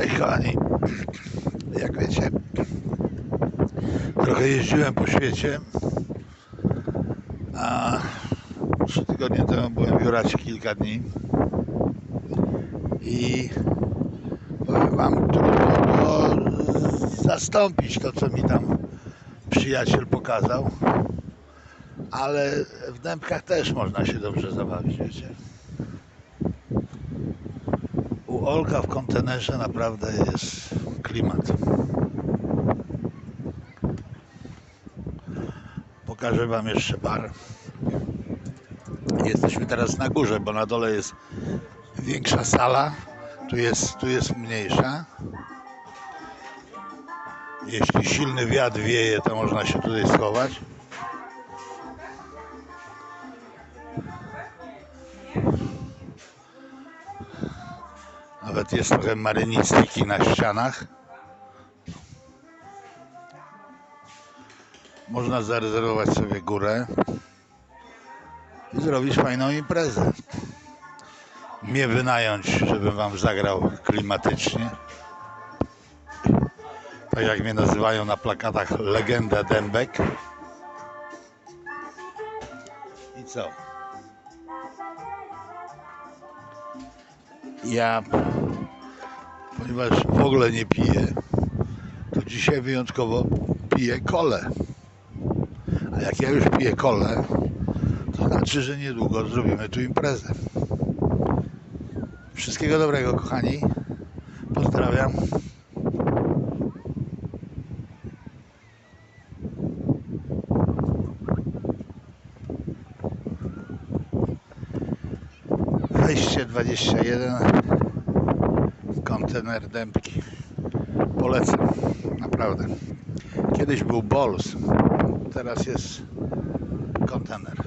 kochani, jak wiecie, trochę jeździłem po świecie, a trzy tygodnie temu byłem w Juracie kilka dni. I powiem wam, trudno było zastąpić to, co mi tam przyjaciel pokazał, ale w Dębkach też można się dobrze zabawić, wiecie. Olka w kontenerze naprawdę jest klimat. Pokażę Wam jeszcze bar. Jesteśmy teraz na górze, bo na dole jest większa sala. Tu jest, tu jest mniejsza. Jeśli silny wiatr wieje, to można się tutaj schować. Nawet jest trochę marynistyki na ścianach. Można zarezerwować sobie górę i zrobić fajną imprezę. Mnie wynająć, żebym wam zagrał klimatycznie. Tak jak mnie nazywają na plakatach legenda Dębek. I co? Ja, ponieważ w ogóle nie piję, to dzisiaj wyjątkowo piję kolę. A jak ja już piję kolę, to znaczy, że niedługo zrobimy tu imprezę. Wszystkiego dobrego, kochani. Pozdrawiam. Wejście 21 kontener dębki. Polecam, naprawdę. Kiedyś był Bols, teraz jest kontener.